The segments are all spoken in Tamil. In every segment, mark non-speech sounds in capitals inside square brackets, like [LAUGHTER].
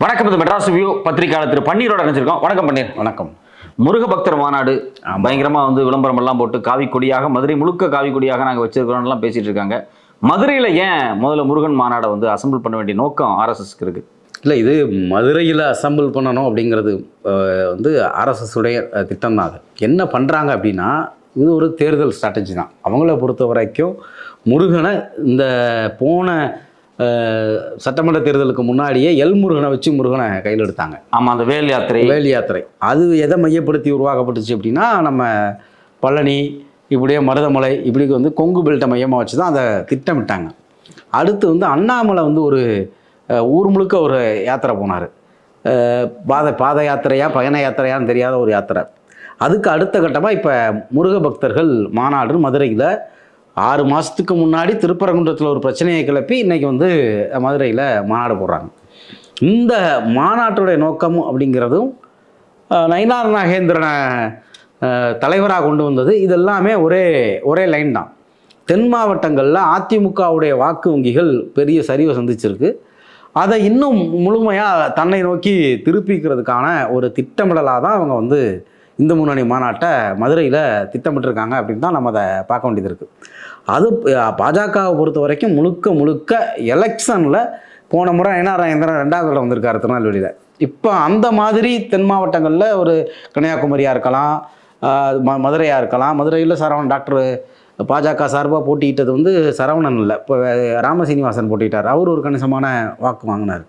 வணக்கம் இது மெட்ராஸ் வியூ. பத்திரிகையாளர் திரு பன்னீரோட நினைச்சிருக்கோம் வணக்கம் பன்னீர். வணக்கம். முருக பக்தர் மாநாடு பயங்கரமா வந்து விளம்பரம் எல்லாம் போட்டு காவி கொடியாக மதுரை முழுக்க காவி கொடியாக நாங்க வச்சிருக்கிறோம்லாம் பேசிட்டு இருக்காங்க. மதுரையில ஏன் முதல்ல முருகன் மாநாடை வந்து அசெம்பிள் பண்ண வேண்டிய நோக்கம் ஆர்எஸ்எஸ்க்கு இருக்கு? இல்லை இது மதுரையில் அசம்பிள் பண்ணணும் அப்படிங்கிறது வந்து ஆர்எஸ்எஸ் உடைய அஹ், திட்டம் தான் அது. என்ன பண்ணுறாங்க அப்படின்னா இது ஒரு தேர்தல் ஸ்ட்ராட்டஜி தான். அவங்கள பொறுத்த வரைக்கும் முருகனை இந்த போன சட்டமன்ற தேர்தலுக்கு முன்னாடியே எல் முருகனை வச்சு முருகனை கையில் எடுத்தாங்க ஆமா அந்த வேல் யாத்திரை. வேல் யாத்திரை. அது எதை மையப்படுத்தி உருவாக்கப்பட்டுச்சு அப்படின்னா நம்ம பழனி இப்படியே மருதமலை இப்படி வந்து கொங்கு பெல்ட்டை மையமாக வச்சு தான் அதை திட்டமிட்டாங்க. அடுத்து வந்து அண்ணாமலை வந்து ஒரு ஊர் முழுக்க ஒரு யாத்திரை போனார். பாத பாத யாத்திரையா பயண யாத்திரையான்னு தெரியாத ஒரு யாத்திரை. அதுக்கு அடுத்த கட்டமாக இப்போ முருக பக்தர்கள் மாநாடு மதுரையில் ஆறு மாதத்துக்கு முன்னாடி திருப்பரங்குன்றத்தில் ஒரு பிரச்சனையை கிளப்பி இன்றைக்கி வந்து மதுரையில் மாநாடு போடுறாங்க. இந்த மாநாட்டுடைய நோக்கம் அப்படிங்கிறதும் நயினார் நாகேந்திரனை தலைவராக கொண்டு வந்தது இதெல்லாமே ஒரே ஒரே லைன் தான். தென் மாவட்டங்களில் அதிமுகவுடைய வாக்கு வங்கிகள் பெரிய சரிவை சந்திச்சிருக்கு. அதை இன்னும் முழுமையாக தன்னை நோக்கி திருப்பிக்கிறதுக்கான ஒரு திட்டமிடலாக தான் அவங்க வந்து இந்து முன்னணி மாநாட்டை மதுரையில் திட்டமிட்டிருக்காங்க அப்படின்னு தான் நம்ம அதை பார்க்க வேண்டியது இருக்குது அது பாஜகவை பொறுத்த வரைக்கும் முழுக்க முழுக்க எலெக்ஷனில் போன முறை என்ஆர் ராஜேந்திரன் ரெண்டாவது இடம் வந்திருக்காரு திருநெல்வேலியில். இப்போ அந்த மாதிரி தென் மாவட்டங்களில் ஒரு கன்னியாகுமரியாக இருக்கலாம் ம மதுரையாக இருக்கலாம் மதுரையில் சரவணன் டாக்டர் பாஜக சார்பாக போட்டியிட்டது வந்து சரவணன் இல்லை. இப்போ ராமசீனிவாசன் போட்டிட்டார் அவர் ஒரு கணிசமான வாக்கு வாங்கினார்.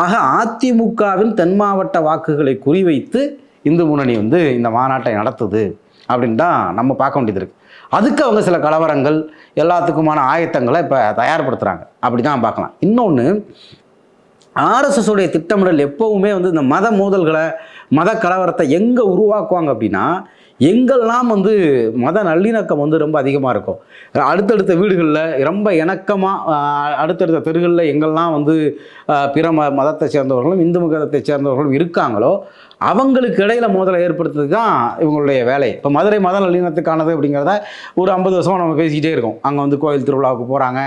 ஆக அதிமுகவின் தென் மாவட்ட வாக்குகளை குறிவைத்து இந்து முன்னணி வந்து இந்த மாநாட்டை நடத்துது அப்படின்னு தான் நம்ம பார்க்க வேண்டியது இருக்குது அதுக்கு அவங்க சில கலவரங்கள் எல்லாத்துக்குமான ஆயத்தங்களை இப்போ தயார்படுத்துகிறாங்க அப்படி தான் பார்க்கலாம். இன்னொன்று ஆர்எஸ்எஸ் உடைய திட்டமிடல் எப்போவுமே வந்து இந்த மத மோதல்களை மத கலவரத்தை எங்கே உருவாக்குவாங்க அப்படின்னா எங்கெல்லாம் வந்து மத நல்லிணக்கம் வந்து ரொம்ப அதிகமாக இருக்கும். அடுத்தடுத்த வீடுகளில் ரொம்ப இணக்கமாக அடுத்தடுத்த தெருகளில் எங்கெல்லாம் வந்து பிற ம மதத்தை சேர்ந்தவர்களும் இந்து மதத்தை சேர்ந்தவர்களும் இருக்காங்களோ அவங்களுக்கு இடையில மோதலை ஏற்படுத்துறது தான் இவங்களுடைய வேலை. இப்போ மதுரை மத நல்லிணத்துக்கானது அப்படிங்கிறத ஒரு ஐம்பது வருஷமாக நம்ம பேசிக்கிட்டே இருக்கோம். அங்கே வந்து கோயில் திருவிழாவுக்கு போகிறாங்க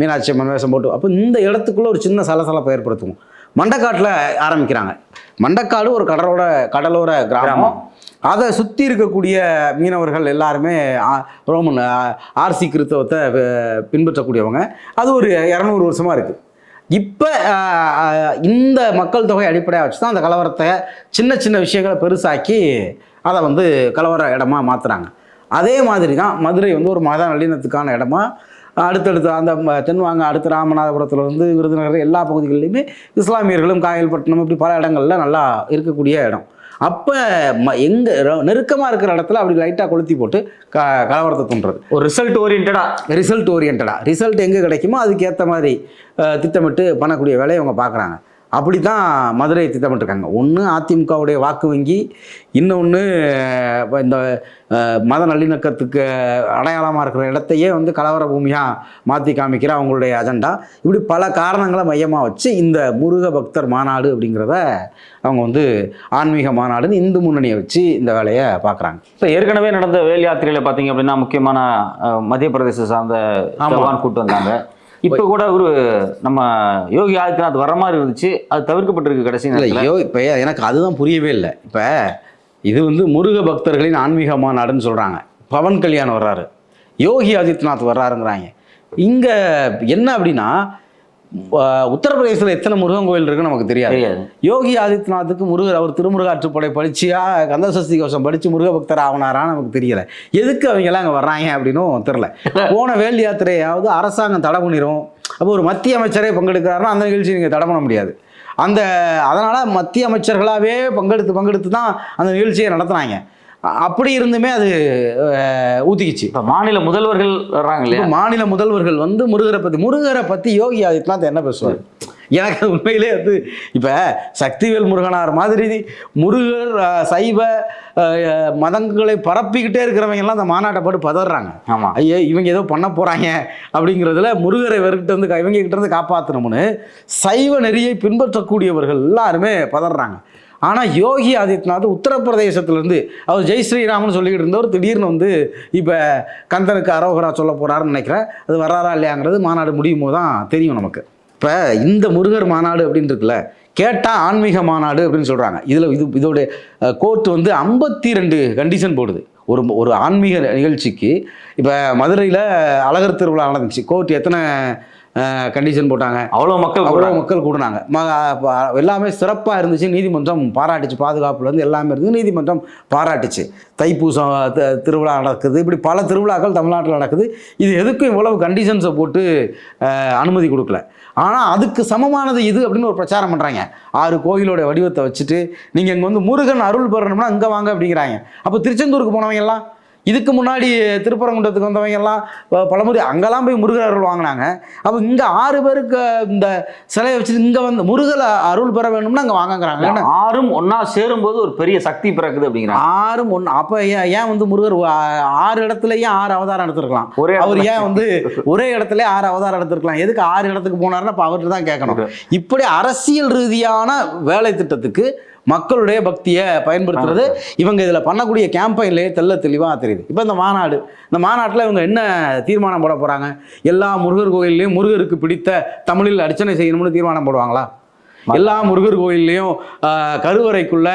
மீனாட்சி அம்மன் வேஷம் போட்டு. அப்போ இந்த இடத்துக்குள்ளே ஒரு சின்ன சலசலப்பை ஏற்படுத்துவோம். மண்டக்காட்டில் ஆரம்பிக்கிறாங்க. மண்டக்காடு ஒரு கடலோட கடலோர கிராமம். அதை சுற்றி இருக்கக்கூடிய மீனவர்கள் எல்லாருமே ரோமன் ஆர்சி கிறித்தவத்தை பின்பற்றக்கூடியவங்க. அது ஒரு இரநூறு வருஷமாக இருக்குது இப்போ இந்த மக்கள் தொகை அடிப்படையாக வச்சு தான் அந்த கலவரத்தை சின்ன சின்ன விஷயங்களை பெருசாக்கி அதை வந்து கலவர இடமா மாற்றுறாங்க அதே மாதிரி தான் மதுரை வந்து ஒரு மத நல்லிணத்துக்கான இடமா அடுத்தடுத்து அந்த ம- தென்வாங்க அடுத்து ராமநாதபுரத்தில் இருந்து விருதுநகர் எல்லா பகுதிகளிலுமே இஸ்லாமியர்களும் காயல்பட்டினம் இப்படி பல இடங்கள்ல நல்லா இருக்கக்கூடிய இடம். அப்போ ம எங்கே நெருக்கமாக இருக்கிற இடத்துல அப்படி லைட்டாக கொளுத்தி போட்டு க கலவரத்தை தூண்டுறது. ஒரு ரிசல்ட் ஓரியன்டா ரிசல்ட் ஓரியன்டாக ரிசல்ட் எங்கே கிடைக்குமோ அதுக்கேற்ற மாதிரி திட்டமிட்டு பண்ணக்கூடிய வேலையை அவங்க பார்க்குறாங்க. அப்படி தான் மதுரை திட்டமிட்டிருக்காங்க. ஒன்று அதிமுகவுடைய வாக்கு வங்கி இன்னொன்று இந்த மத நல்லிணக்கத்துக்கு அடையாளமாக இருக்கிற இடத்தையே வந்து கலவர பூமியாக மாற்றி காமிக்கிற அவங்களுடைய அஜெண்டா. இப்படி பல காரணங்களை மையமாக வச்சு இந்த முருக பக்தர் மாநாடு அப்படிங்கிறத அவங்க வந்து ஆன்மீக மாநாடுன்னு இந்து முன்னணியை வச்சு இந்த வேலையை பார்க்குறாங்க இப்போ ஏற்கனவே நடந்த வேல் யாத்திரையில பாத்தீங்க அப்படின்னா முக்கியமான மத்திய பிரதேச சார்ந்த கூட்டு வந்தாங்க. இப்போ கூட ஒரு நம்ம யோகி ஆதித்யநாத் வர்ற மாதிரி இருந்துச்சு அது தவிர்க்கப்பட்டிருக்கு கடைசி இல்லை ஐயோ இப்போ எனக்கு அதுதான் புரியவே இல்லை. இப்போ இது வந்து முருக பக்தர்களின் ஆன்மீக மாநாடுன்னு சொல்கிறாங்க பவன் கல்யாண் வர்றாரு. யோகி ஆதித்யநாத் வர்றாருங்கிறாங்க. இங்கே என்ன அப்படின்னா உத்தரப்பிரதேசத்தில் எத்தனை முருகன் கோயில் இருக்குன்னு நமக்கு தெரியாது. யோகி ஆதித்யநாத்துக்கு முருகர் அவர் திருமுருகாற்றுப்படை படிச்சியா கந்தசஷ்டி கவசம் படித்து முருக பக்தர் ஆவனாரான்னு நமக்கு தெரியல. எதுக்கு அவங்க எல்லாம் அங்கே வர்றாங்க அப்படின்னும் தெரில போன வேல் யாத்திரையாவது அரசாங்கம் தடை பண்ணிடும் அப்போ ஒரு மத்திய அமைச்சரே பங்கெடுக்கிறாருன்னா அந்த நிகழ்ச்சி நீங்கள் தடை பண்ண முடியாது. அந்த அதனால் மத்திய அமைச்சர்களாகவே பங்கெடுத்து பங்கெடுத்து தான் அந்த நிகழ்ச்சியை நடத்துனாங்க. அப்படி இருந்துமே அது ஊத்திக்கிச்சு. இப்போ மாநில முதல்வர்கள் வர்றாங்க இல்லையா? மாநில முதல்வர்கள் வந்து முருகரை பற்றி முருகரை பற்றி யோகி ஆதித்யநாத் என்ன பேசுவார்? எனக்கு அது உண்மையிலே வந்து இப்போ சக்திவேல் முருகனார் மாதிரி முருகர் சைவ மதங்களை பரப்பிக்கிட்டே இருக்கிறவங்க எல்லாம் அந்த மாநாட்டை போட்டு பதறாங்க. ஆமா. ஐயோ இவங்க ஏதோ பண்ண போகிறாங்க அப்படிங்கிறதுல முருகரை இவர்கிட்ட இருந்து இவங்க கிட்ட இருந்து காப்பாற்றணும்னு சைவ நெறியை பின்பற்றக்கூடியவர்கள் எல்லாருமே பதறாங்க. ஆனால் யோகி ஆதித்யநாத் உத்தரப்பிரதேசத்துலேருந்து அவர் ஜெய் ஸ்ரீராம்னு சொல்லிக்கிட்டு இருந்தவர் திடீர்னு வந்து இப்போ கந்தனுக்கு அரோகரா சொல்ல போகிறாருன்னு நினைக்கிறேன். அது வராரா இல்லையாங்கிறது மாநாடு முடியும் போது தான் தெரியும் நமக்கு. இப்போ இந்த முருகர் மாநாடு அப்படின்னு இருக்குல்ல கேட்டால் ஆன்மீக மாநாடு அப்படின்னு சொல்கிறாங்க இதில் இது இதோடைய கோர்ட் வந்து ஐம்பத்தி ரெண்டு கண்டிஷன் போடுது. ஒரு ஒரு ஆன்மீக நிகழ்ச்சிக்கு இப்போ மதுரையில் அழகர் திருவிழா நடந்துச்சு. கோர்ட் எத்தனை கண்டிஷன் போட்டாங்க. அவ்வளவு மக்கள் அவ்வளோ மக்கள் கூடினாங்க. எல்லாமே சிறப்பாக இருந்துச்சு. நீதிமன்றம் பாராட்டுச்சு. பாதுகாப்புலேருந்து எல்லாமே இருந்து நீதிமன்றம் பாராட்டுச்சு. தைப்பூசம் திருவிழா நடக்குது. இப்படி பல திருவிழாக்கள் தமிழ்நாட்டில் நடக்குது. இது எதுக்கும் இவ்வளவு கண்டிஷன்ஸை போட்டு அனுமதி கொடுக்கல. ஆனால் அதுக்கு சமமானது இது அப்படின்னு ஒரு பிரச்சாரம் பண்ணுறாங்க ஆறு கோயிலோட வடிவத்தை வச்சுட்டு நீங்கள் இங்கே வந்து முருகன் அருள் பெறணும்னா இங்கே வாங்க அப்படிங்கிறாங்க. அப்போ திருச்செந்தூருக்கு போனவங்க எல்லாம் இதுக்கு முன்னாடி திருப்பரங்குன்றத்துக்கு வந்தவங்க எல்லாம் பலமுறை அங்கெல்லாம் போய் முருகர் அருள் வாங்கினாங்க. அப்போ இங்கே ஆறு பேருக்கு இந்த சிலையை வச்சுட்டு இங்கே வந்து முருகர் அருள் பெற வேணும்னா அங்கே வாங்கங்கிறாங்க. ஆறும் ஒண்ணா சேரும்போது ஒரு பெரிய சக்தி பிறக்குது அப்படிங்கிறாங்க. ஆறும் ஒன்று அப்போ ஏன் ஏன் வந்து முருகர் ஆறு இடத்துலயே ஆறு அவதாரம் எடுத்திருக்கலாம்? ஒரே அவர். ஏன் வந்து ஒரே இடத்துல ஆறு அவதாரம் எடுத்திருக்கலாம்? எதுக்கு ஆறு இடத்துக்கு போனாருன்னா அப்போ அவர்கிட்ட தான் கேட்கணும். இப்படி அரசியல் ரீதியான வேலை திட்டத்துக்கு மக்களுடைய பக்தியை பயன்படுத்துறது. இவங்க இதில் பண்ணக்கூடிய கேம்பெயின்லேயே தெள்ள தெளிவாக தெரியுது. இப்போ இந்த மாநாடு இந்த மாநாட்டில் இவங்க என்ன தீர்மானம் போட போகிறாங்க எல்லா முருகர் கோயில்லையும் முருகருக்கு பிடித்த தமிழில் அர்ச்சனை செய்யணும்னு தீர்மானம் போடுவாங்களா? எல்லா முருகர் கோயில்லையும் கருவறைக்குள்ள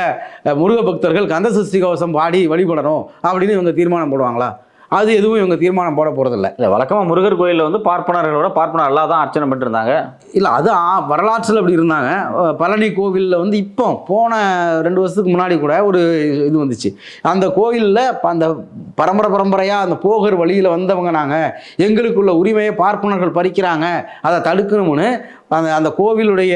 முருக பக்தர்கள் கந்த சஷ்டி கவசம் பாடி வழிபடணும் அப்படின்னு இவங்க தீர்மானம் போடுவாங்களா? அது எதுவும் இவங்க தீர்மானம் போட போகிறதில்ல இல்ல வழக்கமா முருகர் கோயில்ல வந்து பார்ப்பனர்களோட பார்ப்பனர் எல்லாம் தான் அர்ச்சனை பண்ணிட்டு இருந்தாங்க இல்லை அது ஆ- வரலாற்றில் அப்படி இருந்தாங்க. பழனி கோவிலில் வந்து இப்போ போன ரெண்டு வருஷத்துக்கு முன்னாடி கூட ஒரு இது வந்துச்சு. அந்த கோயிலில் அந்த பரம்பரை பரம்பரையாக அந்த போகர் வழியில் வந்தவங்க நாங்கள் எங்களுக்குள்ள உரிமையை பார்ப்பனர்கள் பறிக்கிறாங்க. அதை தடுக்கணும்னு அந்த அந்த கோவிலுடைய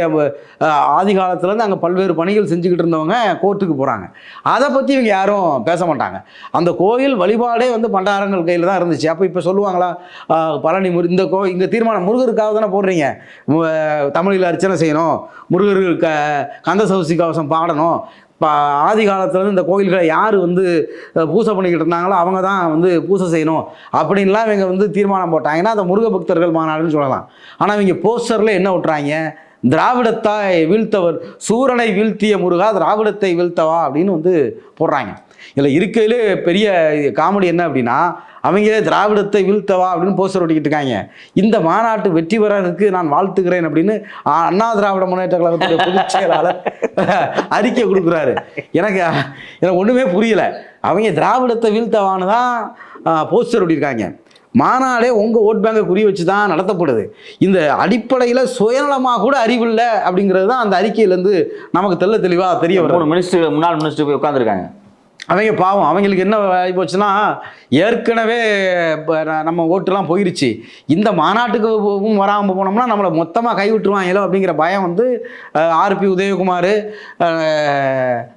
ஆதி காலத்துலேருந்து அங்கே பல்வேறு பணிகள் செஞ்சுக்கிட்டு இருந்தவங்க கோர்ட்டுக்கு போகிறாங்க அதை பற்றி இவங்க யாரும் பேச மாட்டாங்க. அந்த கோயில் வழிபாடே வந்து பண்டாரங்கள் கையில் தான் இருந்துச்சு. அப்போ இப்போ சொல்லுவாங்களா பழனி முரு இந்த கோ இங்கே தீர்மானம் முருகருக்காக தானே போடுறீங்க. தமிழில் அர்ச்சனை செய்யணும். முருகருக்கு க கந்த சௌசி கவசம் பாடணும். இப்போ ஆதி காலத்துலேருந்து இந்த கோயில்களை யார் வந்து பூசை பண்ணிக்கிட்டு இருந்தாங்களோ அவங்க தான் வந்து பூசை செய்யணும். அப்படின்லாம் இவங்க வந்து தீர்மானம் போட்டாங்கன்னா அந்த முருக பக்தர்கள் மாநாடுன்னு சொல்லலாம். ஆனால் இவங்க போஸ்டரில் என்ன விட்றாங்க திராவிடத்தாய் வீழ்த்தவர் சூரனை வீழ்த்திய முருகா திராவிடத்தை வீழ்த்தவா அப்படின்னு வந்து போடுறாங்க. இதில் இருக்கையிலே பெரிய காமெடி என்ன அப்படின்னா அவங்க திராவிடத்தை வீழ்த்தவா அப்படின்னு போஸ்டர் ஒட்டிக்கிட்டு இருக்காங்க. இந்த மாநாட்டு வெற்றி பெறனுக்கு நான் வாழ்த்துக்கிறேன் அப்படின்னு அண்ணா திராவிட முன்னேற்ற கழகத்துடைய பொதுச் செயலாளர் [LAUGHS] அறிக்கை கொடுக்குறாரு. எனக்கு எனக்கு ஒன்றுமே புரியல. அவங்க திராவிடத்தை வீழ்த்தவான்னு தான் போஸ்டர் ஒட்டியிருக்காங்க. மாநாடே உங்கள் ஓட் பேங்கை குறி வச்சு தான் நடத்தப்படுது. இந்த அடிப்படையில் சுயநலமாக கூட அறிவில்லை அப்படிங்கிறது தான் அந்த அறிக்கையிலேருந்து நமக்கு தெள்ள தெளிவாக தெரிய வரும் மினிஸ்டர் முன்னாள் மினிஸ்டர் போய் உட்காந்துருக்காங்க அவங்க பாவம் அவங்களுக்கு என்ன ஆகி போச்சுன்னா ஏற்கனவே நம்ம ஓட்டுலாம் போயிருச்சு. இந்த மாநாட்டுக்கு வராமல் போனோம்னா நம்மளை மொத்தமாக கைவிட்டுருவாங்களோ அப்படிங்கிற பயம் வந்து ஆர்பி உதயகுமார்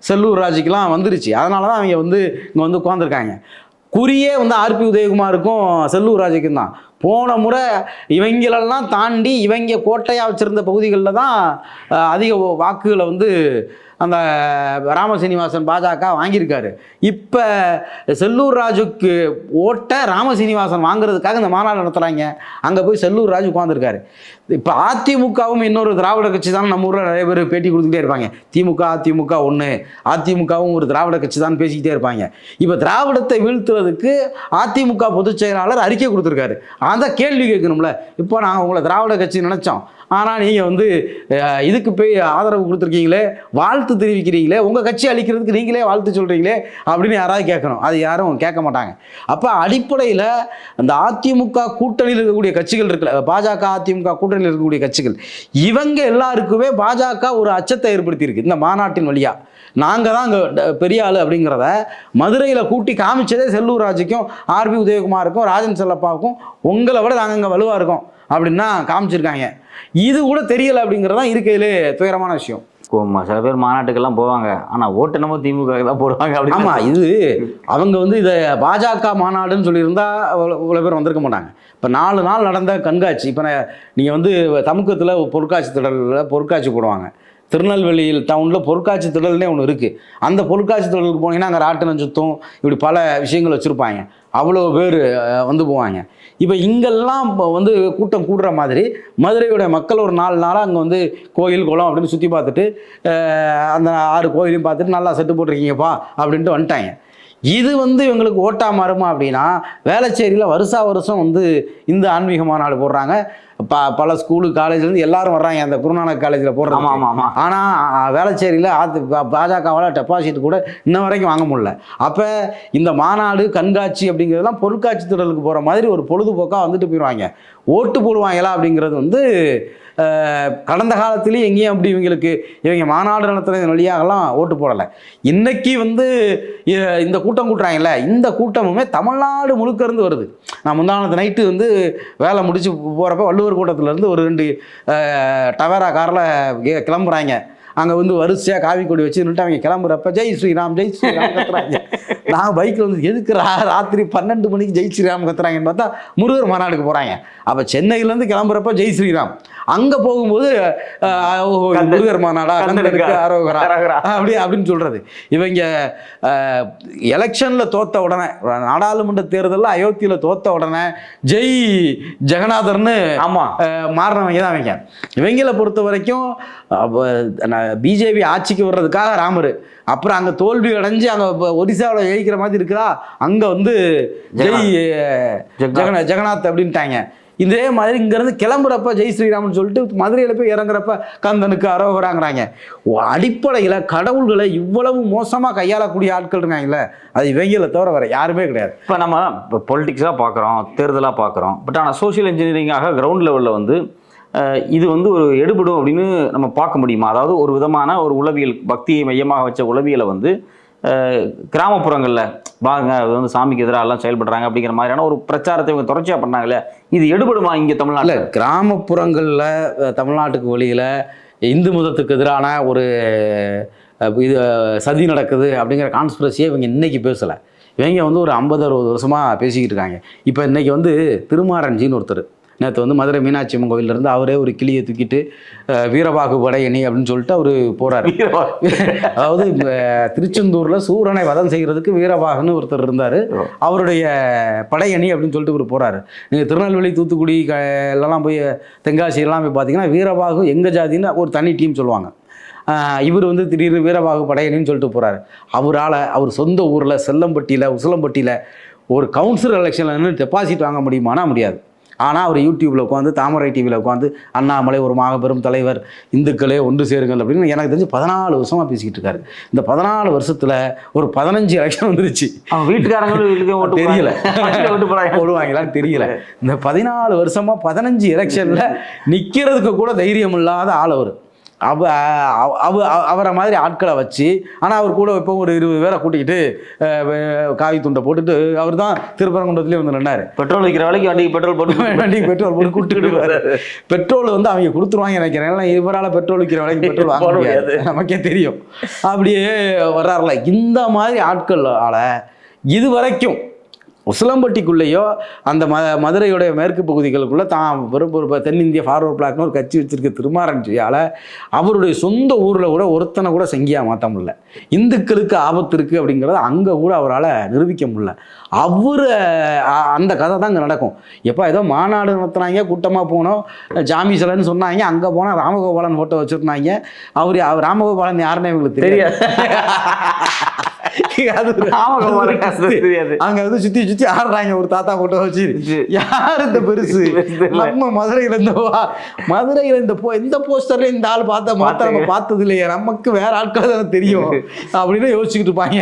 செல்லூர் ராஜுக்கெலாம் வந்துருச்சு. அதனால தான் அவங்க வந்து இங்கே வந்து உட்காந்துருக்காங்க குறியே வந்து ஆர்பி உதயகுமாருக்கும் செல்லூர் ராஜுக்கும் தான். போன முறை இவங்களெல்லாம் தாண்டி இவங்க கோட்டையாக வச்சுருந்த பகுதிகளில் தான் அதிக வாக்குகளை வந்து அந்த ராமசீனிவாசன் பாஜக வாங்கியிருக்காரு. இப்போ செல்லூர் ராஜுக்கு ஓட்ட ராமசீனிவாசன் வாங்குறதுக்காக இந்த மாநாடு நடத்துகிறாங்க அங்கே போய் செல்லூர் ராஜு உட்காந்துருக்காரு இப்போ அதிமுகவும் இன்னொரு திராவிட கட்சி தான் நம்ம ஊரில் நிறைய பேர் பேட்டி கொடுத்துக்கிட்டே இருப்பாங்க. திமுக அதிமுக ஒன்று அதிமுகவும் ஒரு திராவிட கட்சி தான் பேசிக்கிட்டே இருப்பாங்க. இப்போ திராவிடத்தை வீழ்த்துறதுக்கு அதிமுக பொதுச் செயலாளர் அறிக்கை கொடுத்துருக்காரு. அந்த கேள்வி கேட்கணும்ல. இப்போ நாங்கள் உங்களை திராவிட கட்சி நினச்சோம். ஆனால் நீங்கள் வந்து இதுக்கு போய் ஆதரவு கொடுத்துருக்கீங்களே வாழ்த்து தெரிவிக்கிறீங்களே உங்கள் கட்சி அளிக்கிறதுக்கு நீங்களே வாழ்த்து சொல்கிறீங்களே அப்படின்னு யாராவது கேட்கணும். அது யாரும் கேட்க மாட்டாங்க. அப்போ அடிப்படையில் அந்த அதிமுக கூட்டணியில் இருக்கக்கூடிய கட்சிகள் இருக்குல்ல பாஜக அதிமுக கூட்டணியில் இருக்கக்கூடிய கட்சிகள் இவங்க எல்லாருக்குமே பாஜக ஒரு அச்சத்தை ஏற்படுத்தியிருக்கு இந்த மாநாட்டின் வழியாக நாங்கள் தான் அங்கே பெரிய ஆள் அப்படிங்கிறத மதுரையில் கூட்டி காமிச்சதே செல்லூர் ராஜுக்கும் ஆர்பி உதயகுமாருக்கும் ராஜன் செல்லப்பாவுக்கும் உங்களை விட நாங்கள் இங்கே வலுவாக இருக்கோம் அப்படின்னு காமிச்சிருக்காங்க. இது கூட தெரியலை அப்படிங்கிறது தான் இருக்கையிலே துயரமான விஷயம். சில பேர் மாநாட்டுக்கெல்லாம் போவாங்க. ஆனா ஓட்டு நம்ம திமுக தான் போடுவாங்க அப்படின்னு. ஆமாம் இது அவங்க வந்து இதை பாஜக மாநாடுன்னு சொல்லியிருந்தா இவ்வளோ பேர் வந்திருக்க மாட்டாங்க. இப்போ நாலு நாள் நடந்த கண்காட்சி இப்போ நீங்கள் வந்து தமுக்கத்தில் பொருட்காட்சி திடலில் பொருட்காட்சி போடுவாங்க. திருநெல்வேலியில் டவுனில் பொருட்காட்சி திடல்னே ஒன்று இருக்குது அந்த பொருட்காட்சி திடலுக்கு போனீங்கன்னா அங்கே ராட்டினம் சுத்தம் இப்படி பல விஷயங்கள் வச்சுருப்பாங்க. அவ்வளோ பேர் வந்து போவாங்க. இப்போ இங்கெல்லாம் இப்போ வந்து கூட்டம் கூடுற மாதிரி மதுரையோட மக்கள் ஒரு நாலு நாளாக அங்கே வந்து கோயில் குளம் அப்படின்னு சுற்றி பார்த்துட்டு அந்த ஆறு கோயிலையும் பார்த்துட்டு நல்லா செட்டு போட்டிருக்கீங்கப்பா அப்படின்ட்டு வந்துட்டாங்க. இது வந்து இவங்களுக்கு ஓட்டா மாறுமா அப்படின்னா வேளச்சேரியில் வருஷா வருஷம் வந்து இந்த ஆன்மீக மாநாடு போடுறாங்க. ப பல ஸ்கூலு காலேஜ்லேருந்து எல்லாரும் வர்றாங்க அந்த குருநானக் காலேஜில் போடுறது ஆமா ஆமா ஆமா. ஆனால் வேளச்சேரியில் ஆத்து பாஜகவால் டெபாசிட் கூட இன்ன வரைக்கும் வாங்க முடியல. அப்போ இந்த மாநாடு கண்காட்சி அப்படிங்கிறதெல்லாம் பொருட்காட்சி திடலுக்கு போகிற மாதிரி ஒரு பொழுதுபோக்காக வந்துட்டு போயிடுவாங்க ஓட்டு போடுவாங்களா அப்படிங்கிறது வந்து கடந்த காலத்துலேயும் எங்கேயும் அப்படி இவங்களுக்கு இவங்க மாநாடு நடத்துறது வழியாகலாம் ஓட்டு போடலை. இன்னைக்கு வந்து இந்த கூட்டம் கூட்டுறாங்கல்ல இந்த கூட்டமுமே தமிழ்நாடு முழுக்க இருந்து வருது. நான் முந்தானத்து நைட்டு வந்து வேலை முடிச்சு போகிறப்ப வள்ளுவர் கூட்டத்திலேருந்து ஒரு ரெண்டு டவேரா காரில் கிளம்புறாங்க. அங்கே வந்து வரிசையாக காவி கொடி வச்சு அவங்க கிளம்புறப்ப ஜெய் ஸ்ரீராம் ஜெய் ஸ்ரீராம் கத்துறாங்க. நான் பைக்கில் வந்து எதுக்குறா ராத்திரி பன்னெண்டு மணிக்கு ஜெய் ஸ்ரீராம் கத்துறாங்கன்னு பார்த்தா முருகர் மாநாடுக்கு போகிறாங்க அப்போ சென்னையிலேருந்து கிளம்புறப்ப ஜெய் ஸ்ரீராம். அங்கே போகும்போது அஹ், ஓ, கந்தன். முருகர் மாநாடா கந்தனுக்கு கந்தனுக்கு அரோகரா. அப்படி அப்படின்னு சொல்கிறது இவங்க எலெக்ஷனில் தோத்த உடனே நாடாளுமன்ற தேர்தலில் அயோத்தியில் தோத்த உடனே ஜெய் ஜெகநாதர்னு ஆமா. மாறினவங்க தான் அவங்க இவங்களை பொறுத்த வரைக்கும் பிஜேபி ஆட்சிக்கு வர்றதுக்காக ராமர். அப்புறம் அங்கே தோல்வி அடைஞ்சு அங்கே ஒரிசாவில் ஜெயிக்கிற மாதிரி இருக்குதா? அங்கே வந்து ஜெய் ஜெகநாத். ஜெகநா ஜெகநாத் அப்படின்ட்டாங்க. இதே மாதிரி இங்கேருந்து கிளம்புறப்ப ஜெய் ஸ்ரீராம்னு சொல்லிட்டு மதுரையில் போய் இறங்குறப்ப கந்தனுக்கு அரோகராங்கிறாங்க. அடிப்படையில் கடவுள்களை இவ்வளவு மோசமாக கையாளக்கூடிய ஆட்கள் இருக்காங்கல்ல அது இவங்களை தவிர வர யாருமே கிடையாது. இப்போ நம்ம இப்போ பொலிட்டிக்ஸாக பார்க்குறோம் தேர்தலாக பார்க்குறோம் பட் ஆனால் சோஷியல் இன்ஜினியரிங்காக கிரவுண்ட் லெவலில் வந்து இது வந்து ஒரு எடுபடும் அப்படின்னு நம்ம பார்க்க முடியுமா? அதாவது ஒரு விதமான ஒரு உளவியல் பக்தியை மையமாக வச்ச உளவியலை வந்து கிராமப்புறங்களில் வாங்க அது வந்து சாமிக்கு எதிராக எல்லாம் செயல்படுறாங்க அப்படிங்கிற மாதிரியான ஒரு பிரச்சாரத்தை இவங்க தொடர்ச்சியாக பண்ணாங்களே இது எடுபடுமா இங்கே தமிழ்நாட்டில்? கிராமப்புறங்களில் தமிழ்நாட்டுக்கு வெளியில் இந்து மதத்துக்கு எதிரான ஒரு இது சதி நடக்குது அப்படிங்கிற கான்ஸ்பிரசியை இவங்க இன்றைக்கி பேசலை. இவங்க வந்து ஒரு ஐம்பது அறுபது வருஷமாக பேசிக்கிட்டு இருக்காங்க. இப்போ இன்றைக்கி வந்து திருமாரஞ்சின்னு ஒருத்தர். நேற்று வந்து மதுரை மீனாட்சி அம்மன் கோவில்ல இருந்து அவரே ஒரு கிளியை தூக்கிட்டு வீரபாகு படையணி அப்படின்னு சொல்லிட்டு அவர் போகிறாரு அதாவது திருச்செந்தூர்ல சூரனை வதம் செய்கிறதுக்கு வீரபாகன்னு ஒருத்தர் இருந்தார். அவருடைய படையணி அப்படின்னு சொல்லிட்டு இவர் போறாரு. நீங்கள் திருநெல்வேலி தூத்துக்குடி க எல்லாம் போய் தென்காசி எல்லாம் போய் பார்த்தீங்கன்னா வீரபாகு எங்க ஜாதின்னு ஒரு தனி டீம் சொல்லுவாங்க. இவர் வந்து திடீர்னு வீரபாகு படையணின்னு சொல்லிட்டு போறாரு. அவரால் அவர் சொந்த ஊரில் செல்லம்பட்டியில் உசிலம்பட்டியில் ஒரு கவுன்சிலர் எலெக்ஷனில் நின்று டெபாசிட் வாங்க முடியுமானா முடியாது. ஆனால் அவர் யூடியூப்பில் உட்காந்து தாமரை டிவியில் உட்காந்து அண்ணாமலை ஒரு மாபெரும் தலைவர் இந்துக்களே ஒன்று சேருங்கள் அப்படின்னு எனக்கு தெரிஞ்சு பதினாலு வருஷமாக பேசிக்கிட்டு இருக்காரு. இந்த பதினாலு வருஷத்தில் ஒரு பதினஞ்சு எலெக்ஷன் வந்துருச்சு. அவன் வீட்டுக்காரங்களும் தெரியல. போடுவாங்களான்னு தெரியல. இந்த பதினாலு வருஷமா பதினஞ்சு எலெக்ஷன்ல நிக்கிறதுக்கு கூட தைரியம் இல்லாத ஆள் அவர். அவ அவ- அவ அவரை மாதிரி ஆட்களை வச்சு ஆனால் அவர் கூட இப்போ ஒரு இருபது பேரை கூட்டிக்கிட்டு காவி துண்டை போட்டுட்டு அவர் தான் திருப்பரங்குன்றத்துலேயே வந்து நின்னாரு. பெட்ரோல் விற்கிற வேலைக்கு வண்டிக்கு பெட்ரோல் போட்டு [LAUGHS] வண்டிக்கு பெட்ரோல் போட்டு வர்றாரு பெட்ரோல் வந்து அவங்க கொடுத்துருவாங்க நினைக்கிறேன். ஏன்னா இவரால் பெட்ரோல் விற்கிற வேலைக்கு பெட்ரோல் வாங்க முடியாது. நமக்கே தெரியும். அப்படியே வர்றாருல இந்த மாதிரி ஆட்களால இது வரைக்கும் உசிலம்பட்டிக்குள்ளேயோ அந்த ம மதுரையுடைய மேற்கு பகுதிகளுக்குள்ளே தான் வெறும் ஒரு தென்னிந்திய ஃபார்வர்ட் பிளாக்னு ஒரு கட்சி வச்சிருக்க திருமாரஞ்சியால் அவருடைய சொந்த ஊரில் கூட ஒருத்தனை கூட செங்கியாக மாற்ற முடியல. இந்துக்களுக்கு ஆபத்து இருக்குது அப்படிங்கிறத அங்கே கூட அவரால் நிரூபிக்க முடியல. அவர் அந்த கதை தான் இங்கே நடக்கும். எப்போ ஏதோ மாநாடு நடத்துனாங்க கூட்டமாக போனோம். ஜாமி சிலன்னு சொன்னாங்க அங்கே போனால் ராமகோபாலன் ஃபோட்டோ வச்சுருந்தாங்க. அவர் அவர் ராமகோபாலன் யாருன்னு இவங்களுக்கு தெரியாது. [LAUGHS] அது. அங்க வந்து சுத்தி சுத்தி ஆடுறாங்க ஒரு தாத்தா போட்டோ வச்சு. யார் இந்த பெருசு. நம்ம மதுரையில இந்த வா- மதுரையில இந்த போ இந்த போஸ்டர்ல இந்த ஆள் பார்த்த மாத்த நம்ம பார்த்தது இல்லையே நமக்கு வேற ஆட்கள் தானே தெரியும். [LAUGHS] அப்படின்னு யோசிச்சுக்கிட்டு இருப்பாங்க.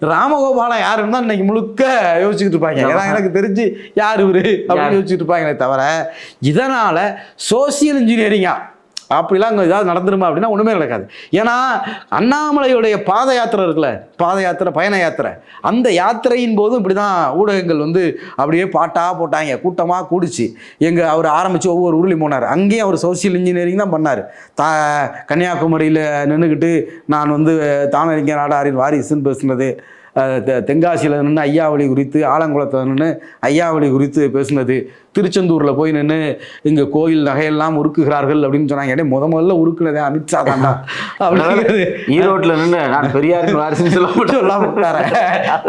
ராமகோபாலன் யாருன்னு தான் இன்னைக்கு முழுக்க யோசிச்சுக்கிட்டு இருப்பாங்க. ஏன்னா எனக்கு தெரிஞ்சு யார் இவரு? அப்படின்னு? யோசிச்சுட்டு இருப்பாங்களே தவிர இதனால சோசியல் இன்ஜினியரிங்கா அப்படிலாம் அங்கே ஏதாவது நடந்துருமா அப்படின்னா ஒன்றுமே நடக்காது. ஏன்னா அண்ணாமலையுடைய பாத யாத்திரை இருக்குல்ல பாத யாத்திரை பயண யாத்திரை. அந்த யாத்திரையின் போதும் இப்படி தான் ஊடகங்கள் வந்து அப்படியே பாட்டாக போட்டாங்க கூட்டமாக கூடிச்சு. எங்கள் அவர் ஆரம்பித்து ஒவ்வொரு ஊர்லேயும் போனார். அங்கேயும் அவர் சோசியல் இன்ஜினியரிங் தான் பண்ணார். தா கன்னியாகுமரியில் நின்றுக்கிட்டு நான் வந்து தானறிஞர் நாடாரின் வாரிசுன்னு பேசுனது தெ- தென்காசியில் நின்று ஐயாவளி குறித்து ஆலங்குளத்தில் நின்று ஐயாவளி குறித்து பேசுனது திருச்செந்தூரில் போய் நின்று இங்கே கோயில் நகையெல்லாம் உருக்குகிறார்கள் அப்படின்னு சொன்னாங்க. இடையே முத முதல்ல உருக்குனதே அமித்ஷா தாண்டா அப்படிங்கிறது ஈரோட்ல நின்று நான் பெரியாருக்கு [LAUGHS] வாரிசுன்னு சொல்ல மட்டும் இல்லாம விட்டாரு.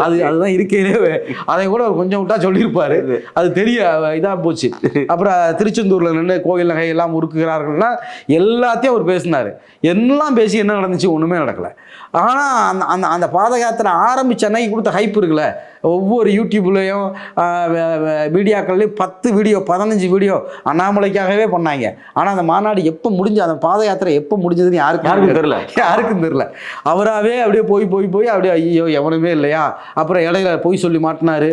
அது அதுதான் இருக்கையிலே அதை கூட அவர் கொஞ்சம் விட்டா சொல்லியிருப்பாரு. அது தெரிய இதா போச்சு. அப்புறம் திருச்செந்தூர்ல நின்று கோயில் நகை எல்லாம் உருக்குகிறார்கள்னா எல்லாத்தையும் அவர் பேசினாரு. எல்லாம் பேசி என்ன நடந்துச்சு? ஒண்ணுமே நடக்கல. ஆனா அந்த அந்த அந்த பாத யாத்திரை ஆரம்பிச்ச அன்னைக்கு கொடுத்த ஹைப் இருக்குல்ல. ஒவ்வொரு யூடியூப்லேயும் மீடியாக்கள்லேயும் பத்து வீடியோ பதினஞ்சு வீடியோ அண்ணாமலைக்காகவே பண்ணாங்க. ஆனால் அந்த மாநாடு எப்போ முடிஞ்சு அந்த பாத யாத்திரை எப்போ முடிஞ்சதுன்னு யாருக்கும் யாருக்கும் தெரியல. யாருக்கும் தெரியல. அவராகவே அப்படியே போய் போய் போய் அப்படியே ஐயோ எவனுமே இல்லையா? அப்புறம் இடையில போய் சொல்லி மாட்டினாரு.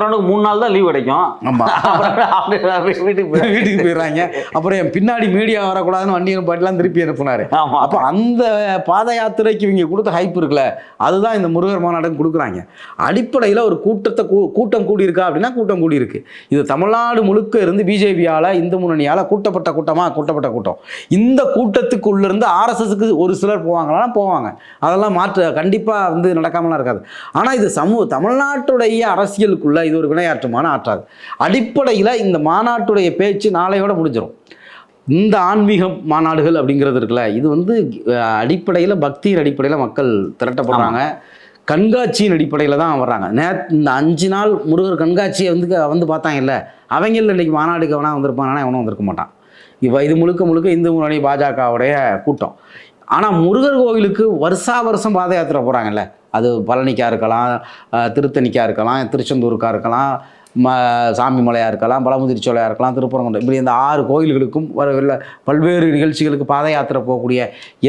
வரவனுக்கு மூணு நாள் தான் லீவ் கிடைக்கும். ஆமா. [LAUGHS] அப்புறம் அப்படியே அப்படியே வீட்டுக்கு போயிடுறாங்க. அப்புறம் என் பின்னாடி மீடியா வரக்கூடாதுன்னு வண்டி பாட்டிலாம் திருப்பி அனுப்புனாரு. அப்போ அந்த பாத யாத்திரைக்கு இவங்க கொடுத்த ஹைப் இருக்குல்ல அதுதான் இந்த முருகர் மாநாடு கொடுக்குறாங்க. அடிப்படையில் ஒரு கூட்டத்தை கூ கூட்டம் கூடியிருக்கா அப்படின்னா கூட்டம் கூடியிருக்கு. இது தமிழ்நாடு முழுக்க இருந்து பிஜேபியால் இந்து முன்னணியால் கூட்டப்பட்ட கூட்டமாக கூட்டப்பட்ட கூட்டம். இந்த கூட்டத்துக்குள்ளேருந்து ஆர்எஸ்எஸ்க்கு ஒரு சிலர் போவாங்களா? போவாங்க. அதெல்லாம் மாற்று கண்டிப்பாக வந்து நடக்காமலாம் இருக்காது. ஆனால் இது சமூக தமிழ்நாட்டுடைய அரசியலுக்குள்ளே இது ஒரு வினையாற்றுமான ஆற்றாது. அடிப்படையில் இந்த மாநாட்டுடைய பேச்சு நாளையோட முடிஞ்சிடும் இந்த ஆன்மீக மாநாடுகள் அப்படிங்கிறது இருக்குல்ல இது வந்து அடிப்படையில் பக்தியின் அடிப்படையில் மக்கள் திரட்டப்படுறாங்க. கண்காட்சியின் அடிப்படையில் தான் வர்றாங்க. நே இந்த அஞ்சு நாள் முருகர் கண்காட்சியை வந்து வந்து பார்த்தாங்கல்ல அவங்களில் இன்றைக்கி மாநாடுக்கு வேணா வந்திருப்பாங்கன்னா எவனும் வந்திருக்க மாட்டான். இப்போ இது முழுக்க முழுக்க இந்து முன்னணி பாஜகவுடைய கூட்டம். ஆனால் முருகர் கோவிலுக்கு வருஷா வருஷம் பாத யாத்திரை போகிறாங்கல்ல அது பழனிக்கா இருக்கலாம் திருத்தணிக்காக இருக்கலாம் திருச்செந்தூருக்காக இருக்கலாம் ம சாமி மலையாக இருக்கலாம் பழமுதிர்ச்சோலையாக இருக்கலாம் திருப்பரங்குன்றம். இப்படி இந்த ஆறு கோயில்களுக்கும் வர பல்வேறு நிகழ்ச்சிகளுக்கு பாத யாத்திரை போகக்கூடிய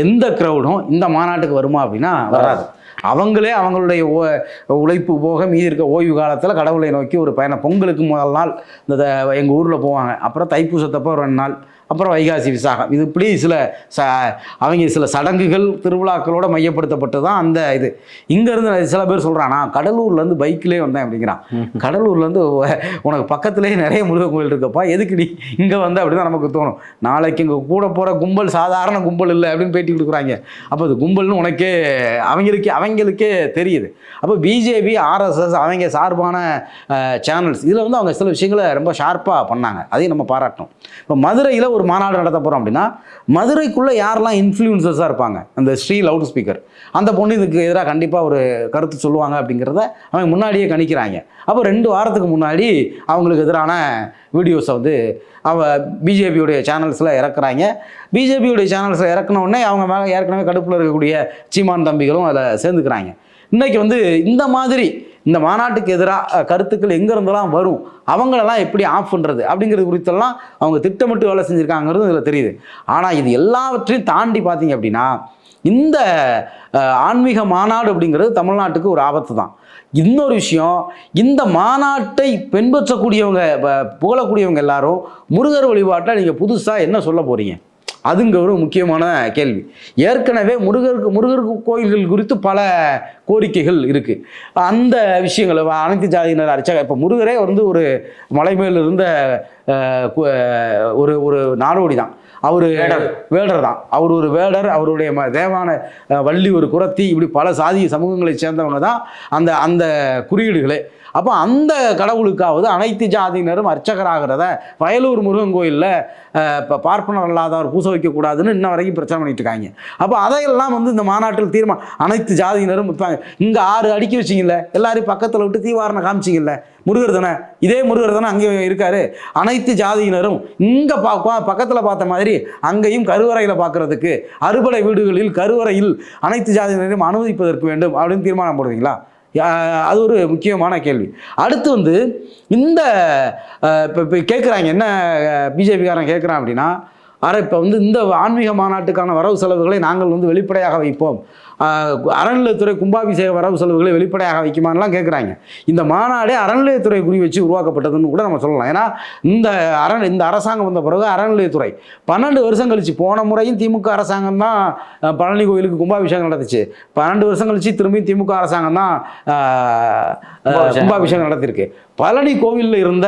எந்த க்ரௌடும் இந்த மாநாட்டுக்கு வருமா அப்படின்னா வராது. அவங்களே அவங்களுடைய ஓ- உழைப்பு போக மீதி இருக்க ஓய்வு காலத்தில் கடவுளை நோக்கி ஒரு பயணம். பொங்கலுக்கு முதல் நாள் இந்த எங்கள் ஊரில் போவாங்க. அப்புறம் தைப்பூசத்தப்போ ரெண்டு நாள். அப்புறம் வைகாசி விசாகம். இது இப்படி சில ச அவங்க சில சடங்குகள் திருவிழாக்களோட மையப்படுத்தப்பட்டு தான் அந்த இது. இங்கேருந்து சில பேர் சொல்கிறான் நான் கடலூர்லேருந்து பைக்லேயே வந்தேன் அப்படிங்கிறான். கடலூர்லேருந்து உனக்கு பக்கத்துலேயே நிறைய முருகன் கோயில் இருக்கப்பா. எதுக்கு நீ இங்கே வந்து அப்படி தான் நமக்கு தோணும். நாளைக்கு இங்கே கூட போகிற கும்பல் சாதாரண கும்பல் இல்லை அப்படின்னு பேட்டி கொடுக்குறாங்க. அப்போ அது கும்பல்னு உனக்கே அவங்களுக்கே அவங்களுக்கே தெரியுது. அப்போ பிஜேபி ஆர்எஸ்எஸ் அவங்க சார்பான சேனல்ஸ் இதில் வந்து அவங்க சில விஷயங்களை ரொம்ப ஷார்ப்பாக பண்ணாங்க. அதையும் நம்ம பாராட்டணும். இப்போ மதுரையில் ஒரு மாநாடு நடத்த போகிறோம் அப்படின்னா மதுரைக்குள்ளே யாரெல்லாம் இன்ஃப்ளூயன்சஸாக இருப்பாங்க? அந்த ஸ்ரீ லவுட் ஸ்பீக்கர் அந்த பொண்ணு இதுக்கு எதிராக கண்டிப்பாக ஒரு கருத்து சொல்லுவாங்க அப்படிங்கிறத அவங்க முன்னாடியே கணிக்கிறாங்க. அப்போ ரெண்டு வாரத்துக்கு முன்னாடி அவங்களுக்கு எதிரான வீடியோஸை வந்து அவ பிஜேபியுடைய சேனல்ஸில் இறக்குறாங்க. பிஜேபியுடைய சேனல்ஸில் இறக்குன உடனே அவங்க மேலே ஏற்கனவே கடுப்பில் இருக்கக்கூடிய சீமான் தம்பிகளும் அதில் சேர்ந்துக்கிறாங்க. இன்னைக்கு வந்து இந்த மாதிரி இந்த மாநாட்டுக்கு எதிராக கருத்துக்கள் எங்கேருந்தெல்லாம் வரும்? அவங்களெல்லாம் எப்படி ஆஃப் பண்ணுறது அப்படிங்கிறது குறித்தெல்லாம் அவங்க திட்டமிட்டு வேலை செஞ்சுருக்காங்கிறது இதில் தெரியுது. ஆனால் இது எல்லாவற்றையும் தாண்டி பார்த்தீங்க அப்படின்னா இந்த ஆன்மீக மாநாடு அப்படிங்கிறது தமிழ்நாட்டுக்கு ஒரு ஆபத்து தான் இன்னொரு விஷயம் இந்த மாநாட்டை பின்பற்றக்கூடியவங்க புகழக்கூடியவங்க எல்லாரும் முருகர் வழிபாட்டில் நீங்கள் புதுசாக என்ன சொல்ல போகிறீங்க அதுங்க ஒரு முக்கியமான கேள்வி. ஏற்கனவே முருகருக்கு முருகர் கோயில்கள் குறித்து பல கோரிக்கைகள் இருக்குது அந்த விஷயங்கள் அனைத்து ஜாதியினர் அர்ச்சகர் இப்போ முருகரே வந்து ஒரு மலை மேல் இருந்த கு- ஒரு ஒரு நாடோடி தான் அவர் வேடர். வேடர் தான் அவர் ஒரு வேடர் அவருடைய ம தேவான வள்ளி ஒரு குரத்தி இப்படி பல சாதிய சமூகங்களை சேர்ந்தவங்க தான் அந்த அந்த குறியீடுகளே அப்போ அந்த கடவுளுக்காவது அனைத்து ஜாதியினரும் அர்ச்சகராகிறத வயலூர் முருகன் கோயிலில் இப்போ பார்ப்பனர் அல்லாதவர் பூச வைக்கக்கூடாதுன்னு இன்ன வரைக்கும் பிரச்சனை பண்ணிட்டு இருக்காங்க. அப்போ அதையெல்லாம் வந்து இந்த மாநாட்டில் தீர்மானம் அனைத்து ஜாதியினரும் வைப்பாங்க இங்கே ஆறு அடுக்கி வச்சிங்கல்ல எல்லாரையும் பக்கத்தில் விட்டு தீவாரணம் காமிச்சிங்கல்ல முருகர் தானே இதே முருகர் தானே அங்கே இருக்காரு. அனைத்து ஜாதியினரும் இங்கே பா பக்கத்தில் பார்த்த மாதிரி அங்கேயும் கருவறையில் பார்க்கறதுக்கு அறுபடை வீடுகளில் கருவறையில் அனைத்து ஜாதியினரையும் அனுமதிப்பதற்கு வேண்டும் அப்படின்னு தீர்மானம் போடுவீங்களா? அது ஒரு முக்கியமான கேள்வி. அடுத்து வந்து இந்த இப்போ இப்போ கேட்குறாங்க என்ன பிஜேபிக்காரன் கேட்குறான் அப்படின்னா ஆனால் இப்போ வந்து இந்த ஆன்மீக மாநாட்டுக்கான வரவு செலவுகளை நாங்கள் வந்து வெளிப்படையாக வைப்போம். அறநிலையத்துறை கும்பாபிஷேக வரவு செலவுகளை வெளிப்படையாக வைக்குமான்லாம் கேட்குறாங்க இந்த மாநாடே அறநிலையத்துறை குறி வச்சு உருவாக்கப்பட்டதுன்னு கூட நம்ம சொல்லலாம். ஏன்னா இந்த அரண் இந்த அரசாங்கம் வந்த பிறகு அறநிலையத்துறை பன்னெண்டு வருஷம் கழிச்சு போன முறையும் திமுக அரசாங்கம் தான் பழனி கோயிலுக்கு கும்பாபிஷேகம் நடந்துச்சு பன்னெண்டு வருஷம் கழிச்சு திரும்பி திமுக அரசாங்கம் தான். கும்பாபிஷேகம். நடத்திருக்கு பழனி கோவிலில் இருந்த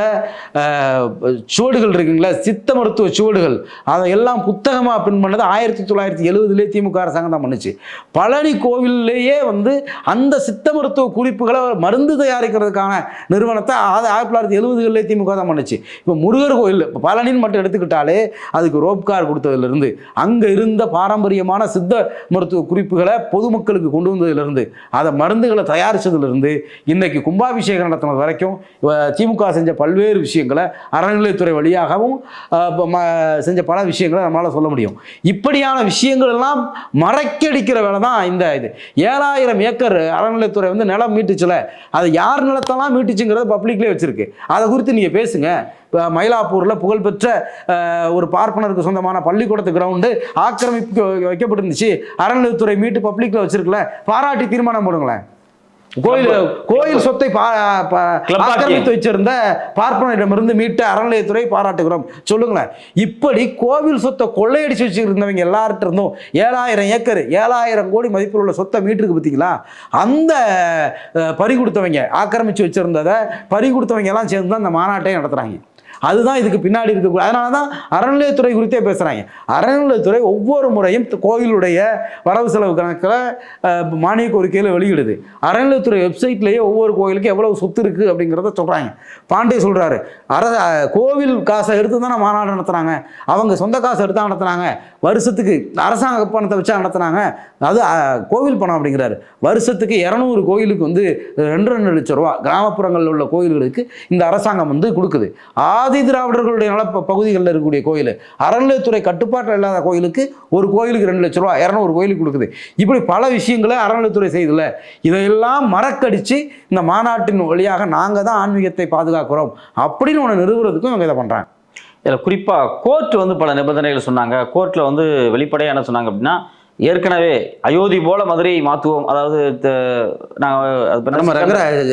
சுவடுகள் இருக்குங்களா சித்த மருத்துவ சுவடுகள் அதை எல்லாம் புத்தகமாக பின் பண்ணது ஆயிரத்தி தொள்ளாயிரத்தி எழுபதுலேயே திமுக அரசாங்கம் தான் பண்ணுச்சு. பழனி கோவில்லையே வந்து அந்த சித்த மருத்துவ குறிப்புகளை மருந்து தயாரிக்கிறதுக்கான நிறுவனத்தை அது ஆயிரத்தி தொள்ளாயிரத்தி எழுபதுகளிலே திமுக தான் பண்ணுச்சு. இப்போ முருகர் கோயில் இப்போ பழனின்னு மட்டும் எடுத்துக்கிட்டாலே அதுக்கு ரோப்கார் கொடுத்ததுலேருந்து அங்கே இருந்த பாரம்பரியமான சித்த மருத்துவ குறிப்புகளை பொதுமக்களுக்கு கொண்டு வந்ததுலேருந்து அதை மருந்துகளை தயாரித்ததுலேருந்து இன்னைக்கு கும்பாபிஷேகம் நடத்தினது வரைக்கும் திமுக செஞ்ச பல்வேறு விஷயங்களை அறநிலையத்துறை வழியாகவும் ம- செஞ்ச பல விஷயங்களை நம்மளால் சொல்ல முடியும். இப்படியான விஷயங்கள் எல்லாம் மறைக்கடிக்கிற வேலை தான் இந்த இது. ஏழாயிரம் ஏக்கர் அறநிலையத்துறை வந்து நிலம் மீட்டுச்சுல அது யார் நிலத்தெல்லாம் மீட்டுச்சுங்கிறது பப்ளிக்லேயே வச்சுருக்கு. அதை குறித்து நீங்கள் பேசுங்க. இப்போ மயிலாப்பூரில் புகழ்பெற்ற ஒரு பார்ப்பனருக்கு சொந்தமான பள்ளிக்கூடத்து கிரவுண்டு ஆக்கிரமிப்பு வைக்கப்பட்டிருந்துச்சு. அறநிலையத்துறை மீட்டு பப்ளிக்கில் வச்சுருக்கல. பாராட்டி தீர்மானம் போடுங்களேன். கோயில் கோயில் சொத்தை. ஆக்கிரமித்து வச்சிருந்த பார்ப்பனரிடமிருந்து மீட்ட அறநிலையத்துறை பாராட்டுகிறோம். சொல்லுங்களேன். இப்படி கோவில் சொத்தை கொள்ளையடிச்சு வச்சுருந்தவங்க எல்லார்ட்ட இருந்தும் ஏழாயிரம் ஏக்கர் ஏழாயிரம் கோடி மதிப்பில் உள்ள சொத்தை மீட்டிருக்கு பார்த்தீங்களா? அந்த பறி கொடுத்தவங்க ஆக்கிரமிச்சு வச்சிருந்ததை பறி கொடுத்தவங்க எல்லாம் சேர்ந்து தான் இந்த மாநாட்டையும் நடத்துகிறாங்க அதுதான் இதுக்கு பின்னாடி இருக்கக்கூடிய அதனால தான் அறநிலையத்துறை குறித்தே பேசுகிறாங்க அறநிலையத்துறை ஒவ்வொரு முறையும் கோயிலுடைய வரவு செலவு கணக்கில் மானிய கோரிக்கையில் வெளியிடுது. அறநிலையத்துறை வெப்சைட்லேயே ஒவ்வொரு கோயிலுக்கு எவ்வளவு சொத்து இருக்குது அப்படிங்கிறத சொல்கிறாங்க பாண்டே சொல்கிறாரு அற கோவில் காசை எடுத்து தானே மாநாடு நடத்துகிறாங்க அவங்க சொந்த காசை எடுத்து தான் நடத்துனாங்க வருஷத்துக்கு அரசாங்க பணத்தை வச்சா நடத்துனாங்க அது கோவில் பணம் அப்படிங்கிறாரு. வருஷத்துக்கு இரநூறு கோயிலுக்கு வந்து ரெண்டு ரெண்டு லட்சம் ரூபா கிராமப்புறங்களில் உள்ள கோயில்களுக்கு இந்த அரசாங்கம் வந்து கொடுக்குது. ஆதி திராவிடர்களுடைய நல பகுதிகளில் இருக்கக்கூடிய கோயில். அறநிலையத்துறை கட்டுப்பாட்டில் இல்லாத கோயிலுக்கு ஒரு கோயிலுக்கு ரெண்டு லட்ச ரூபா இரநூறு கோயிலுக்கு கொடுக்குது. இப்படி பல விஷயங்களை அறநிலையத்துறை செய்துல. இதையெல்லாம் மறக்கடிச்சு இந்த மாநாட்டின் வழியாக நாங்கள் தான் ஆன்மீகத்தை பாதுகாக்கிறோம். அப்படின்னு ஒன்று நிறுவுறதுக்கும் இவங்க இதை பண்ணுறாங்க இதில் குறிப்பாக கோர்ட் வந்து பல நிபந்தனைகள் சொன்னாங்க. கோர்ட்டில் வந்து வெளிப்படையாக என்ன சொன்னாங்க அப்படின்னா ஏற்கனவே அயோத்தி போல மதுரையை மாற்றுவோம் அதாவது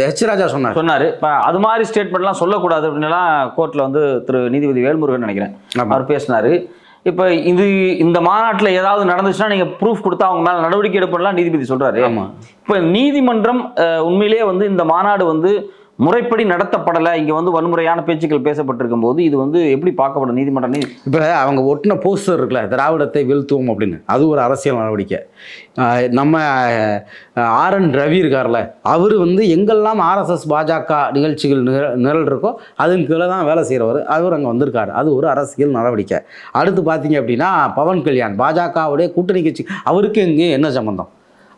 ஹெச் ராஜா சொன்னார். சொன்னார். இப்போ அது மாதிரி ஸ்டேட்மெண்ட்லாம் சொல்லக்கூடாது அப்படின்னுலாம் கோர்ட்டில் வந்து திரு நீதிபதி வேல்முருகன் நினைக்கிறேன். அவர் பேசினார். இப்போ இது இந்த மாநாட்டில் ஏதாவது நடந்துச்சுன்னா நீங்கள் ப்ரூஃப் கொடுத்தா அவங்க மேலே நடவடிக்கை எடுப்பலாம் நீதிபதி சொல்கிறாரு இப்போ நீதிமன்றம் உண்மையிலேயே வந்து இந்த மாநாடு வந்து முறைப்படி நடத்தப்படலை. இங்கே வந்து வன்முறையான பேச்சுக்கள் பேசப்பட்டிருக்கும் போது இது வந்து எப்படி பார்க்கப்படும்? நீதிமன்றம் நீதி இப்போ அவங்க ஒட்டின போஸ்டர் இருக்குல்ல திராவிடத்தை வீழ்த்துவோம் அப்படின்னு. அது ஒரு அரசியல் நடவடிக்கை. நம்ம ஆர் என் ரவி இருக்கார்ல அவர் வந்து எங்கெல்லாம் ஆர்எஸ்எஸ் பாஜக நிகழ்ச்சிகள் நிர- நிரல் இருக்கோ அதன் கீழே தான் வேலை செய்கிறவர் அவர் அங்கே வந்திருக்காரு. அது ஒரு அரசியல் நடவடிக்கை. அடுத்து பார்த்தீங்க அப்படின்னா பவன் கல்யாண் பாஜகவுடைய கூட்டணி கட்சி. அவருக்கு இங்கே என்ன சம்பந்தம்?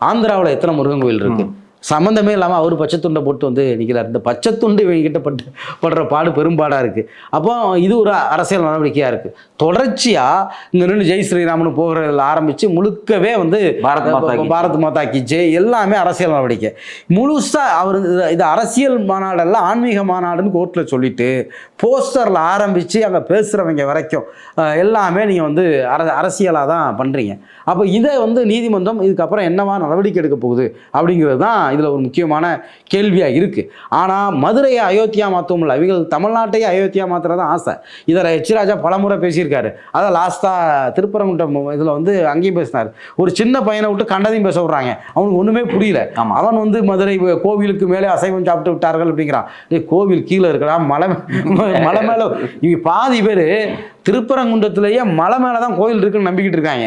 ஆந்திராவில் எத்தனை முருகன் கோயில் இருக்குது சம்மந்தமே இல்லாமல் அவர் பச்சைத்துண்டை போட்டு வந்து நிற்கிறார் இந்த பச்சைத்துண்டு இவங்ககிட்ட பட்டு படுற பாடு பெரும்பாடாக இருக்குது அப்போ இது ஒரு அரசியல் நடவடிக்கையாக இருக்குது தொடர்ச்சியாக இங்கே நின்று ஜெய் ஸ்ரீராமன் போகிறதில் ஆரம்பித்து முழுக்கவே வந்து பாரத் மாதா பாரத் மாதா கி ஜெய் எல்லாமே அரசியல் நடவடிக்கை. முழுசாக அவர் இது- அரசியல் மாநாடல்ல ஆன்மீக மாநாடுன்னு கோர்ட்டில் சொல்லிட்டு போஸ்டரில் ஆரம்பித்து அங்கே பேசுகிறவங்க வரைக்கும் எல்லாமே நீங்கள் வந்து அர அரசியலாக தான் பண்ணுறீங்க அப்போ இதை வந்து நீதிமன்றம் இதுக்கப்புறம் என்னவா நடவடிக்கை எடுக்க போகுது அப்படிங்கிறது தான் இதில் ஒரு முக்கியமான கேள்வியாக இருக்குது ஆனால் மதுரையை அயோத்தியா மாற்றவும் அவங்க தமிழ்நாட்டையே அயோத்தியா மாற்றுறது ஆசை. இதில் எச் ராஜா பலமுறை பேசியிருக்காரு. அதை லாஸ்ட்டாக திருப்பரங்குன்றம் இதில் வந்து அங்கேயும் பேசினார். ஒரு சின்ன பையனை விட்டு கண்டதையும் பேச விட்றாங்க. அவனுக்கு ஒன்றுமே புரியல. அவன் வந்து மதுரை கோவிலுக்கு மேலே அசைவம் சாப்பிட்டு விட்டார்கள் அப்படிங்கிறான். கோவில் கீழே இருக்கடா மலை மலை மேலே இவங்க பாதி பேர் திருப்பரங்குன்றத்திலேயே மலை மேலே தான் கோயில் இருக்குன்னு நம்பிக்கிட்டு இருக்காங்க.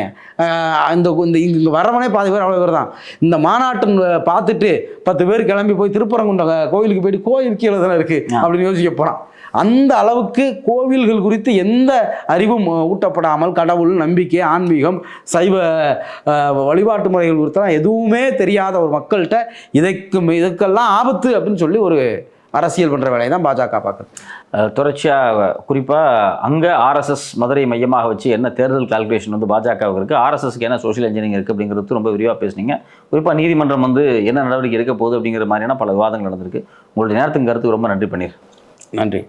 இந்த இந்த இங்கே வரவனே பாதி பேர் அவ்வளோ பேர் தான் இந்த மாநாட்டம் பார்த்துட்டு பத்து பேர் கிளம்பி போய் திருப்பரங்குன்றம் கோயிலுக்கு போயிட்டு கோயில் கீழே தானே இருக்குது. அப்படின்னு யோசிக்க போகிறான் அந்த அளவுக்கு கோவில்கள் குறித்து எந்த அறிவும் ஊட்டப்படாமல் கடவுள் நம்பிக்கை ஆன்மீகம் சைவ வழிபாட்டு முறைகள் குறித்தெல்லாம் எதுவுமே தெரியாத ஒரு மக்கள்கிட்ட இதற்கு இதுக்கெல்லாம் ஆபத்து அப்படின்னு சொல்லி ஒரு அரசியல் பண்ணுற வேலையை தான் பாஜக பார்க்குது. தொடர்ச்சியாக குறிப்பாக அங்கே ஆர்எஸ்எஸ் மதுரை மையமாக வச்சு என்ன தேர்தல் கால்குலேஷன் வந்து பாஜகவுக்கு இருக்குது ஆர்எஸ்எஸ்க்கு என்ன சோஷியல் இன்ஜினியரிங் இருக்குது அப்படிங்கிறது ரொம்ப விரிவாக பேசுனீங்க. குறிப்பாக நீதிமன்றம் வந்து என்ன நடவடிக்கை எடுக்க போகுது அப்படிங்கிற மாதிரியான பல விவாதங்கள் நடந்திருக்கு. உங்களுடைய நேரத்துக்கு கருத்துக்கு ரொம்ப நன்றி பண்ணிடுறேன் நன்றி.